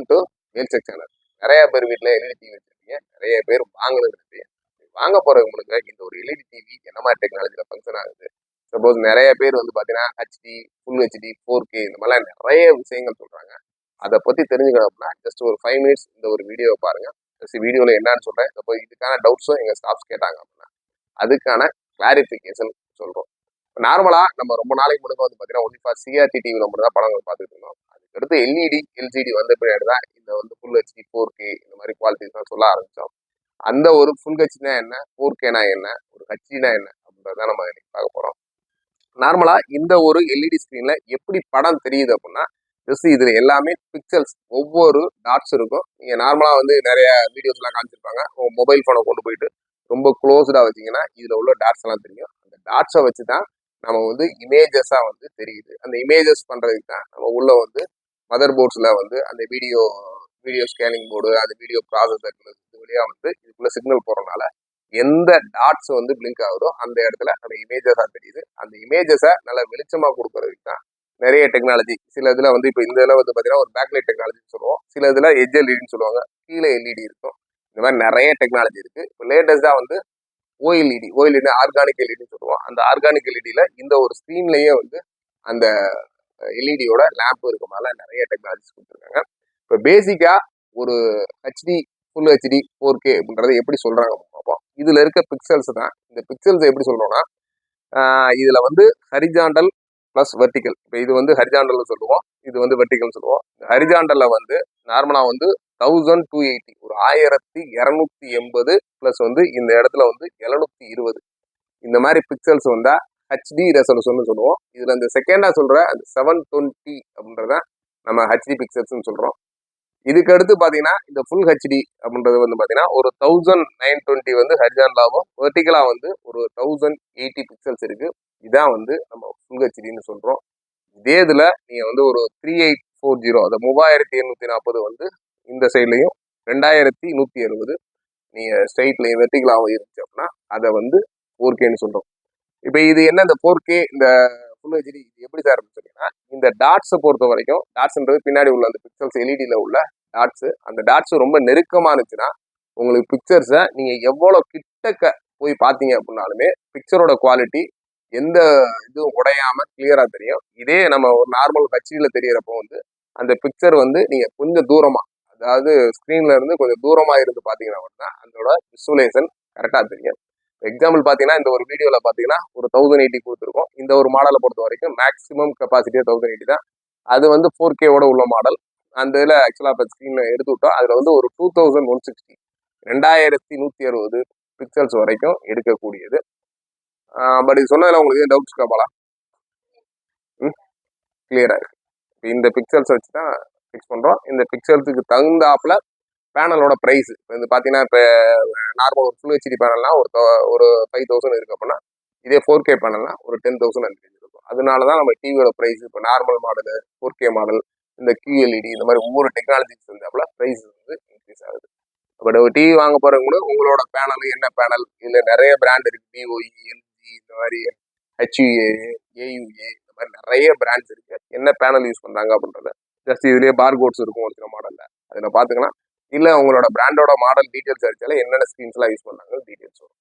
Welcome to வேல்செக் channel நிறைய பேர் வீட்டில் எல்இடி டிவி வச்சிருக்கீங்க. நிறைய பேர் வாங்கணும் இருக்கு. வாங்க போறவங்களுக்கு இந்த ஒரு எல்இடி டிவி என்ன மாதிரி டெக்னாலஜியில் ஃபங்க்ஷன் ஆகுது? சப்போஸ் நிறைய பேர் வந்து பார்த்தீங்கன்னா HD full HD four K இந்த மாதிரிலாம் நிறைய விஷயங்கள் சொல்கிறாங்க அதை பற்றி தெரிஞ்சுக்கணும் அப்படின்னா ஜஸ்ட் ஒரு ஃபைவ் மினிட்ஸ் இந்த ஒரு வீடியோவை பாருங்க. ஜஸ்ட் வீடியோவில் என்னன்னு சொல்கிறேன் இப்போ இதுக்கான டவுட்ஸும் எங்கள் ஸ்டாஃப்ஸ் கேட்டாங்க அப்படின்னா அதுக்கான கிளாரிஃபிகேஷன் சொல்கிறோம் இப்போ நார்மலாக நம்ம ரொம்ப நாளைக்கு முன்னாடி வந்து பார்த்தீங்கன்னா ஒன்லி ஃபார் சிஆர்டி டிவியில் மட்டும் தான் படங்கள் பார்த்துட்டு இருந்தோம். அடுத்து எல்இடி எல்சிடி வந்த பின்னாடி தான் இந்த வந்து ஃபுல் ஹெச்டி ஃபோர் கே இந்த மாதிரி குவாலிட்டிஸ்லாம் சொல்ல ஆரம்பித்தோம் அந்த ஒரு ஃபுல் ஹெச்னா என்ன? ஃபோர் கேனா என்ன? ஒரு ஹெச்டினா என்ன? அப்படின்றத நம்ம இன்னைக்கு பார்க்க போகிறோம் நார்மலாக இந்த ஒரு எல்இடி ஸ்க்ரீனில் எப்படி படம் தெரியுது அப்படின்னா ஜஸ்ட் இதில் எல்லாமே பிக்சல்ஸ் ஒவ்வொரு டாட்ஸ் இருக்கும். நீங்கள் நார்மலாக வந்து நிறைய வீடியோஸ்லாம் காமிச்சிருப்பாங்க. உங்கள் மொபைல் ஃபோனை கொண்டு போயிட்டு ரொம்ப க்ளோஸ்டாக வச்சிங்கன்னா இதில் உள்ள டாட்ஸ் எல்லாம் தெரியும். அந்த டாட்ஸை வச்சு தான் நம்ம வந்து இமேஜஸாக வந்து தெரியுது. அந்த இமேஜஸ் பண்ணுறதுக்கு தான் நம்ம உள்ளே வந்து மதர் போர்ட்ஸில் வந்து அந்த வீடியோ வீடியோ ஸ்கேனிங் போர்டு அந்த வீடியோ ப்ராசஸர் இது வழியாக வந்து இதுக்குள்ளே சிக்னல் போகிறனால எந்த டாட்ஸ் வந்து பிளிங்க் ஆகுதோ அந்த இடத்துல அந்த இமேஜஸாக தெரியுது. அந்த இமேஜஸை நல்லா வெளிச்சமாக கொடுக்கறதுக்கு தான் நிறைய டெக்னாலஜி சில இதில் வந்து இப்போ இந்த இதில் வந்து பார்த்தீங்கன்னா ஒரு பேக்லைட் டெக்னாலஜின்னு சொல்லுவோம். சில இதில் எஜ் எல்இடின்னு சொல்லுவாங்க. கீழே எல்இடி இருக்கும். இந்த மாதிரி நிறைய டெக்னாலஜி இருக்குது இப்போ லேட்டஸ்ட்டாக வந்து ஓஎல்இடி ஓஎல்இடி ஆர்கானிக் எல்இடின்னு சொல்லுவோம். அந்த ஆர்கானிக் எல்இடியில் இந்த ஒரு ஸ்க்ரீன்லேயே வந்து அந்த எல்இடியோட லேம்ப் இருக்கனால நிறைய டெக்னாலஜிஸ் கொடுத்துருக்காங்க. இப்போ பேசிக்காக ஒரு HD full HD four K அப்படின்றத எப்படி சொல்கிறாங்க பார்ப்போம் இதில் இருக்க பிக்சல்ஸ் தான். இந்த பிக்சல்ஸ் எப்படி சொல்கிறோன்னா இதில் வந்து ஹரிஜாண்டல் ப்ளஸ் வெர்டிக்கல் இப்போ இது வந்து ஹரிஜாண்டல்னு சொல்லுவோம் இது வந்து வெர்டிக்கல்னு சொல்லுவோம். ஹரிஜாண்டலில் வந்து நார்மலாக வந்து தௌசண்ட் டூ எயிட்டி ஒரு ஆயிரத்தி இரநூத்தி எண்பது ப்ளஸ் வந்து இந்த இடத்துல வந்து எழுநூத்தி இருபது. இந்த மாதிரி பிக்சல்ஸ் வந்தால் ஹெச்டி ரெசல்யூஷன் சொல்லுவோம். இதில் இந்த செகண்டாக சொல்கிற அந்த செவன் டுவெண்ட்டி அப்படின்றத நம்ம ஹெச்டி பிக்சல்ஸ்னு சொல்கிறோம் இதுக்கு அடுத்து பார்த்தீங்கன்னா இந்த ஃபுல் ஹெச்டி அப்படின்றது வந்து பார்த்தீங்கன்னா ஒரு தௌசண்ட் நைன் டுவெண்ட்டி வந்து ஹரிஜான்லாவும் வெர்டிக்கலாக வந்து ஒரு தௌசண்ட் எயிட்டி பிக்சல்ஸ் இருக்குது இதான் வந்து நம்ம ஃபுல் ஹெச்டின்னு சொல்கிறோம் இதே இதில் நீங்கள் வந்து ஒரு த்ரீ எயிட் ஃபோர் ஜீரோ அதை மூவாயிரத்தி எண்ணூற்றி நாற்பது வந்து இந்த சைட்லையும் ரெண்டாயிரத்தி நூற்றி எழுபது நீங்கள் ஸ்ட்ரைட்லையும் வெர்டிகலாகவும் இருந்துச்சு அப்படின்னா அதை வந்து ஃபோர் கேன்னு சொல்கிறோம் இப்போ இது என்ன இந்த ஃபோர் கே இந்த ஃபுல் ஹெச்டி இது எப்படி சார் சொன்னீங்கன்னா இந்த டாட்ஸை பொறுத்த வரைக்கும் டாட்ஸ்ன்றது பின்னாடி உள்ள அந்த பிக்சல்ஸ் எல்இடியில் உள்ள டாட்ஸு அந்த டாட்ஸ் ரொம்ப நெருக்கமாக இருந்துச்சுன்னா உங்களுக்கு பிக்சர்ஸை நீங்கள் எவ்வளோ கிட்டக்க போய் பார்த்தீங்க அப்படின்னாலுமே பிக்சரோட குவாலிட்டி எந்த இதுவும் உடையாம கிளியரா தெரியும். இதே நம்ம ஒரு நார்மல் ஹெச்டியில் தெரியறப்போ வந்து அந்த பிக்சர் வந்து நீங்க கொஞ்சம் தூரமா அதாவது ஸ்க்ரீன்ல இருந்து கொஞ்சம் தூரமா இருந்து பாத்தீங்கன்னா மட்டும்தான் அதோட விசுவலைசேஷன் கரெக்டா தெரியும். எக்ஸாம்பிள் பார்த்தீங்கன்னா இந்த ஒரு வீடியோவில் பார்த்தீங்கன்னா ஒரு தௌசண்ட் எயிட்டி கொடுத்துருக்கோம். இந்த ஒரு மாடலை பொறுத்த வரைக்கும் மேக்ஸிமம் கெப்பாசிட்டியாக தௌசண்ட் எயிட்டி தான். அது வந்து ஃபோர் கேவோட உள்ள மாடல் அந்த இதில் ஆக்சுவலாக இப்போ ஸ்க்ரீனில் எடுத்து விட்டோம். அதில் வந்து ஒரு டூ தௌசண்ட் ஒன் சிக்ஸ்டி ரெண்டாயிரத்தி நூற்றி அறுபது பிக்சல்ஸ் வரைக்கும் எடுக்கக்கூடியது. பட் இது சொன்னதில் உங்களுக்கு எதுவும் டவுட்ஸ் கேட்பாலாம் ம் கிளியராக இருக்குது இந்த பிக்சல்ஸ் வச்சு தான் ஃபிக்ஸ் பண்ணுறோம் இந்த பிக்சல்ஸுக்கு தகுந்தாப்பில் பேனலோட ப்ரைஸ் இப்போ வந்து பார்த்தீங்கன்னா இப்போ நார்மல் ஒரு ஃபுல் ஹெச்டி பேனல்னா ஒரு ஒரு ஃபைவ் தௌசண்ட் இருக்குது அப்படின்னா இதே ஃபோர் கே பேனல்னா ஒரு டென் தௌசண்ட் அந்த இருக்கும். அதனால தான் நம்ம டிவியோட ப்ரைஸ் இப்போ normal model four K model இந்த கியூஎல்இடி இந்த மாதிரி ஒவ்வொரு டெக்னாலஜிஸ் வந்தாப்புல ப்ரைஸ் வந்து இன்க்ரீஸ் ஆகுது. பட் ஒரு டிவி வாங்க போகிறவங்க கூட உங்களோட பேனல் என்ன பேனல் இதில் நிறைய பிராண்ட் இருக்குது பிஓஇ எல்ஜி இந்த மாதிரி ஹெச்யூஏ ஏயுஏ இந்த மாதிரி நிறைய பிராண்ட்ஸ் இருக்குது என்ன பேனல் யூஸ் பண்ணுறாங்க அப்படின்றத ஜஸ்ட் இதுலேயே பார் கோட்ஸ் இருக்கும் ஒரு சில மாடலில் அதில் பார்த்துக்கலாம் இல்லை உங்களோட பிராண்டோட மாடல் டீட்டெயில்ஸ் அடிச்சாலே என்னென்ன ஸ்க்ரீன்ஸ்லாம் யூஸ் பண்ணாங்க டீட்டெயில்ஸ் வரும்.